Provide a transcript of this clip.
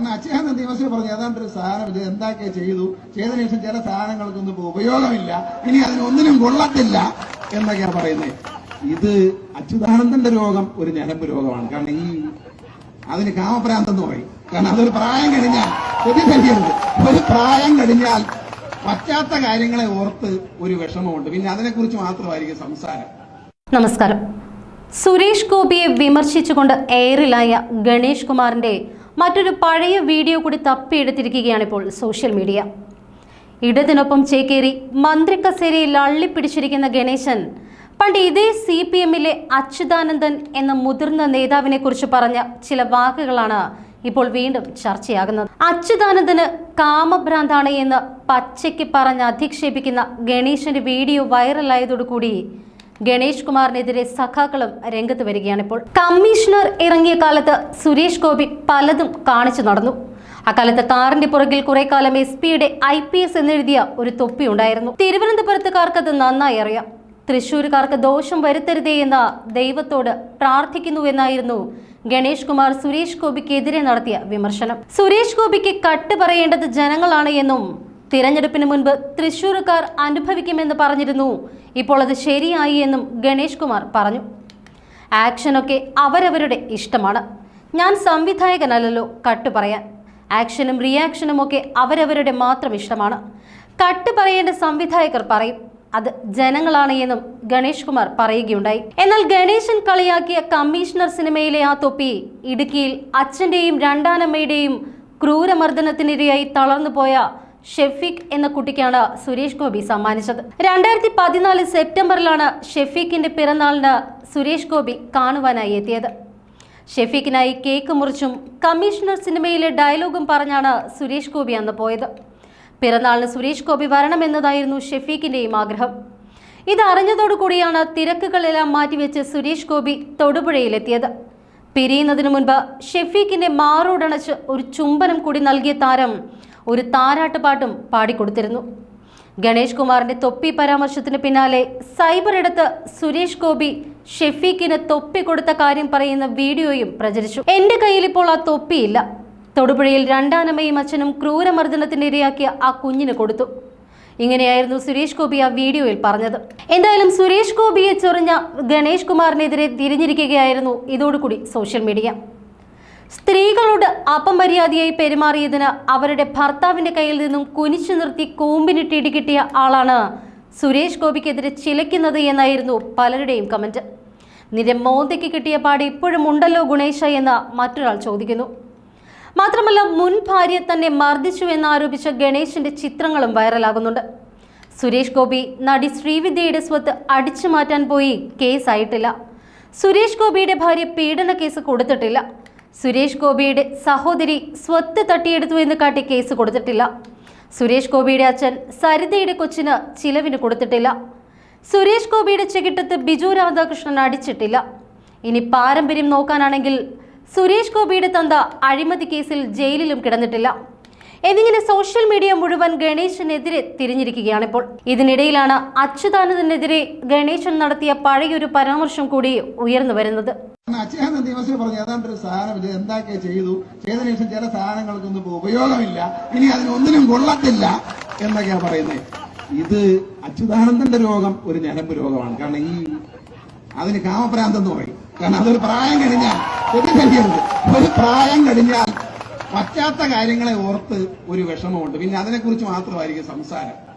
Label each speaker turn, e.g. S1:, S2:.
S1: അച്ഛൻ നിയമസഭ പറഞ്ഞു ഏതാണ്ട് ഒരു സാധനം ഇത് എന്താക്കെ ചെയ്തു? ചെയ്തതിനു ശേഷം ചില സാധനങ്ങൾക്കൊന്നും ഇപ്പൊ ഉപയോഗമില്ല. ഇനി അതിനൊന്നിനും കൊള്ളത്തില്ല എന്നൊക്കെയാ പറയുന്നത്. ഇത് അച്യുതാനന്ദന്റെ രോഗം ഒരു ഞരമ്പ് രോഗമാണ്. കാരണം ഈ അതിന് കാമപ്രാന്തം എന്ന് പറയും. കാരണം അതൊരു പ്രായം കഴിഞ്ഞാൽ തെറ്റിദ്ധരിക്കരുത് ഒരു പ്രായം കഴിഞ്ഞാൽ പറ്റാത്ത കാര്യങ്ങളെ ഓർത്ത് ഒരു വിഷമമുണ്ട്. പിന്നെ അതിനെക്കുറിച്ച് മാത്രമായിരിക്കും സംസാരം.
S2: നമസ്കാരം. സുരേഷ് ഗോപിയെ വിമർശിച്ചുകൊണ്ട് എയറിലായ ഗണേഷ് കുമാറിന്റെ മറ്റൊരു പഴയ വീഡിയോ കൂടി തപ്പിയെടുത്തിരിക്കുകയാണ് ഇപ്പോൾ സോഷ്യൽ മീഡിയ. ഇടതിനൊപ്പം ചേക്കേറി മന്ത്രി കസേരയിൽ അള്ളിപ്പിടിച്ചിരിക്കുന്ന ഗണേശൻ പണ്ട് ഇതേ സി പി എമ്മിലെ അച്യുതാനന്ദൻ എന്ന മുതിർന്ന നേതാവിനെ കുറിച്ച് പറഞ്ഞ ചില വാക്കുകളാണ് ഇപ്പോൾ വീണ്ടും ചർച്ചയാകുന്നത്. അച്യുതാനന്ദന് കാമഭ്രാന്താണ് എന്ന് പച്ചയ്ക്ക് പറഞ്ഞ് അധിക്ഷേപിക്കുന്ന ഗണേശന്റെ വീഡിയോ വൈറലായതോടുകൂടി ഗണേഷ് കുമാറിനെതിരെ സഖാക്കളും രംഗത്ത് വരികയാണിപ്പോൾ കമ്മീഷണർ ഇറങ്ങിയ കാലത്ത് സുരേഷ് ഗോപി പലതും കാണിച്ചു നടന്നു. അക്കാലത്ത് കാറിന്റെ പുറകിൽ കുറെ കാലം എസ് പിയുടെ ഐ പി എസ് എന്നെഴുതിയ ഒരു തൊപ്പി ഉണ്ടായിരുന്നു. തിരുവനന്തപുരത്തുകാർക്ക് അത് നന്നായി അറിയാം. തൃശ്ശൂരുകാർക്ക് ദോഷം വരുത്തരുതേ എന്ന് ദൈവത്തോട് പ്രാർത്ഥിക്കുന്നുവെന്നായിരുന്നു ഗണേഷ് കുമാർ സുരേഷ് ഗോപിക്കെതിരെ നടത്തിയ വിമർശനം. സുരേഷ് ഗോപിക്ക് കട്ട് പറയേണ്ടത് ജനങ്ങളാണ് എന്നും തിരഞ്ഞെടുപ്പിന് മുൻപ് തൃശൂർക്കാർ അനുഭവിക്കുമെന്ന് പറഞ്ഞിരുന്നു. ഇപ്പോൾ അത് ശരിയായി എന്നും ഗണേഷ് കുമാർ പറഞ്ഞു. ആക്ഷനൊക്കെ അവരവരുടെ ഇഷ്ടമാണ്. ഞാൻ സംവിധായകനല്ലല്ലോ കട്ട് പറയാൻ. ആക്ഷനും റിയാക്ഷനും ഒക്കെ അവരവരുടെ മാത്രം ഇഷ്ടമാണ്. കട്ട് പറയേണ്ട സംവിധായകർ പറയും അത് ജനങ്ങളാണ് എന്നും ഗണേഷ് കുമാർ പറയുകയുണ്ടായി. എന്നാൽ ഗണേശൻ കളിയാക്കിയ കമ്മീഷണർ സിനിമയിലെ ആ തൊപ്പി ഇടുക്കിയിൽ അച്ഛന്റെയും രണ്ടാനമ്മയുടെയും ക്രൂരമർദ്ദനത്തിനിരയായി തളർന്നു പോയ ഷെഫീഖ് എന്ന കുട്ടിക്കാണ് സുരേഷ് ഗോപി സമ്മാനിച്ചത്. രണ്ടായിരത്തി പതിനാല് സെപ്റ്റംബറിലാണ് ഷെഫീഖിന്റെ പിറന്നാളിന് സുരേഷ് ഗോപി കാണുവാനായി എത്തിയത്. ഷെഫീഖിനായി കേക്ക് മുറിച്ചും കമ്മീഷണർ സിനിമയിലെ ഡയലോഗും പറഞ്ഞാണ് സുരേഷ് ഗോപി അന്ന് പോയത്. പിറന്നാളിന് സുരേഷ് ഗോപി വരണമെന്നതായിരുന്നു ഷെഫീഖിന്റെയും ആഗ്രഹം. ഇത് അറിഞ്ഞതോടുകൂടിയാണ് തിരക്കുകളെല്ലാം മാറ്റിവെച്ച് സുരേഷ് ഗോപി തൊടുപുഴയിലെത്തിയത്. പിരിയുന്നതിനു മുൻപ് ഷെഫീഖിന്റെ മാറോടണച്ച് ഒരു ചുംബനം കൂടി നൽകിയ താരം ഒരു താരാട്ടുപാട്ടും പാടിക്കൊടുത്തിരുന്നു ഗണേഷ് കുമാറിന്റെ തൊപ്പി പരാമർശത്തിന് പിന്നാലെ സൈബർ ഇടത്ത് സുരേഷ് ഗോപി ഷെഫീഖിന് തൊപ്പി കൊടുത്ത കാര്യം പറയുന്ന വീഡിയോയും പ്രചരിച്ചു. എന്റെ കയ്യിൽ ഇപ്പോൾ ആ തൊപ്പിയില്ല. തൊടുപുഴയിൽ രണ്ടാനമ്മയും അച്ഛനും ക്രൂരമർദ്ദനത്തിന് ഇരയാക്കിയ ആ കുഞ്ഞിന് കൊടുത്തു. ഇങ്ങനെയായിരുന്നു സുരേഷ് ഗോപി ആ വീഡിയോയിൽ പറഞ്ഞത്. എന്തായാലും സുരേഷ് ഗോപിയെ ചൊറിഞ്ഞ ഗണേഷ് കുമാറിനെതിരെ തിരിഞ്ഞിരിക്കുകയായിരുന്നു ഇതോടുകൂടി സോഷ്യൽ മീഡിയ. സ്ത്രീകളോട് അപമര്യാദയായി പെരുമാറിയതിന് അവരുടെ ഭർത്താവിന്റെ കയ്യിൽ നിന്നും കുനിച്ചു നിർത്തി കൂമ്പിനിട്ട് ഇടികിട്ടിയ ആളാണ് സുരേഷ് ഗോപിക്കെതിരെ ചിലയ്ക്കുന്നത് എന്നായിരുന്നു പലരുടെയും കമന്റ്. നിന്റെ മോന്തയ്ക്ക് കിട്ടിയ പാട് ഇപ്പോഴും ഉണ്ടല്ലോ ഗുണേശ എന്ന് മറ്റൊരാൾ ചോദിക്കുന്നു. മാത്രമല്ല മുൻ ഭാര്യ തന്നെ മർദ്ദിച്ചു എന്നാരോപിച്ച ഗണേശന്റെ ചിത്രങ്ങളും വൈറലാകുന്നുണ്ട്. സുരേഷ് ഗോപി നടി ശ്രീവിദ്യയുടെ സ്വത്ത് അടിച്ചു മാറ്റാൻ പോയി കേസായിട്ടില്ല. സുരേഷ് ഗോപിയുടെ ഭാര്യ പീഡന കേസ് കൊടുത്തിട്ടില്ല. സുരേഷ് ഗോപിയുടെ സഹോദരി സ്വത്ത് തട്ടിയെടുത്തു എന്ന് കാട്ടി കേസ് കൊടുത്തിട്ടില്ല. സുരേഷ് ഗോപിയുടെ അച്ഛൻ സരിതയുടെ കൊച്ചിന് ചിലവിന് കൊടുത്തിട്ടില്ല. സുരേഷ് ഗോപിയുടെ ചെകിട്ടത്ത് ബിജു രാധാകൃഷ്ണൻ അടിച്ചിട്ടില്ല. ഇനി പാരമ്പര്യം നോക്കാനാണെങ്കിൽ സുരേഷ് ഗോപിയുടെ തന്ത അഴിമതി കേസിൽ ജയിലിലും കിടന്നിട്ടില്ല. എന്നിങ്ങനെ സോഷ്യൽ മീഡിയ മുഴുവൻ ഗണേശനെതിരെ തിരിഞ്ഞിരിക്കുകയാണ് ഇപ്പോൾ. ഇതിനിടയിലാണ് അച്യുതാനന്ദനെതിരെ ഗണേശൻ നടത്തിയ പഴയൊരു പരാമർശം കൂടി ഉയർന്നു വരുന്നത്.
S1: അച്ഛൻ ദിവസം പറഞ്ഞു ഏതാണ്ട് ഒരു സാധനം എന്താക്കെ ചെയ്തു? ചെയ്തതിനു ശേഷം ചില സാധനങ്ങൾക്കൊന്നും ഇപ്പൊ ഉപയോഗമില്ല. ഇനി അതിനൊന്നിനും കൊള്ളത്തില്ല. എന്നൊക്കെയാ പറയുന്നത്. ഇത് അച്യുതാനന്ദന്റെ രോഗം ഒരു ഞരമ്പ് രോഗമാണ്. കാരണം ഈ അതിന് കാമപ്രാന്തം എന്ന് പറയും. കാരണം അതൊരു പ്രായം കഴിഞ്ഞാൽ ഒരു പ്രായം കഴിഞ്ഞാൽ പറ്റാത്ത കാര്യങ്ങളെ ഓർത്ത് ഒരു വിഷമമുണ്ട്. പിന്നെ അതിനെക്കുറിച്ച് മാത്രമായിരിക്കും സംസാരം.